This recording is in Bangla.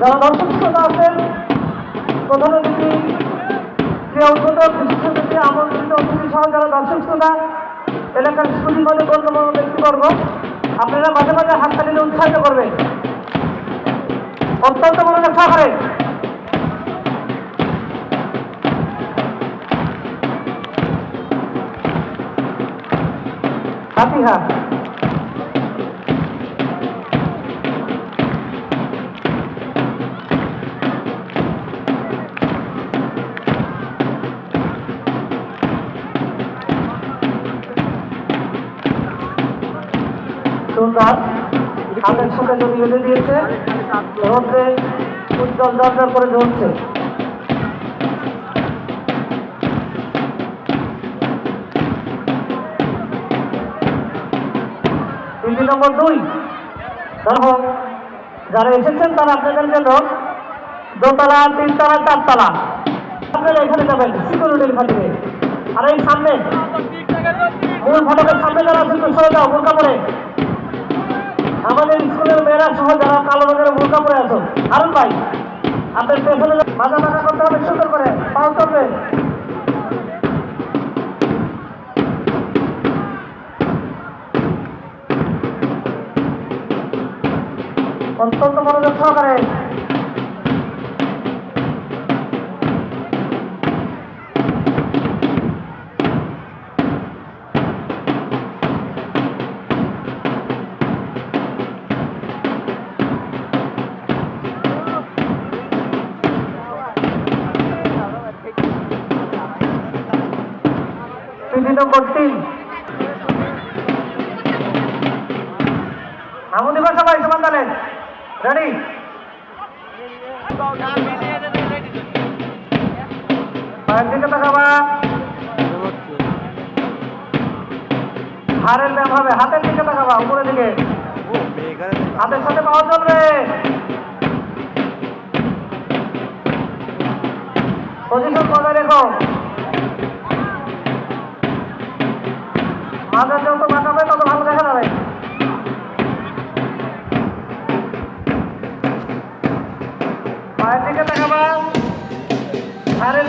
যারা দর্শক শ্রোতা আছেন, প্রধান অতিথি ক্রিয়া উদ্বোধক বিশিষ্ট অতিথি আমন্ত্রিত অতিথি সহ যারা দর্শক শ্রোতা এলাকার সুদীপদে গণ্যমান্য ব্যক্তিবর্গ আপনারা মাঝে মাঝে হাততালিতে উৎসাহিত করবেন। অত্যন্ত মনোযোগ সহকারে। হাতিহাট সুন্দর যারা এসেছেন তারা আপনাদের জন্য দোতলা, তিনতলা, চারতলা। আপনারা এখানে যাবেন সিকিউরিটির খাতিরে আর এই সামনে ফটকের সামনে যারা একটু সরে যাও বোরকা পরে। মেয়েরা সহ যারা কালো রঙের বোরকা পরে আছো। আরুন ভাই আপনার পেছনে মাজা টাকা করতে হবে, সুন্দর করে। পাও করবে। অত্যন্ত মনোযোগ সহকারে। তিন নম্বর তিন নামও দিবা সবাই সমান তাহলে রেডি হাড়ের ব্যায়াম হবে, হাতের দিকে তাকাবা, উপরের দিকে। হাতের সাথে পাওয়া চলবে। পজিশন বজায় রেখো। বাঘা যত বাঁকাবে তত ভালো দেখা যাবে। পায়ের দিকে দেখাবা ধারে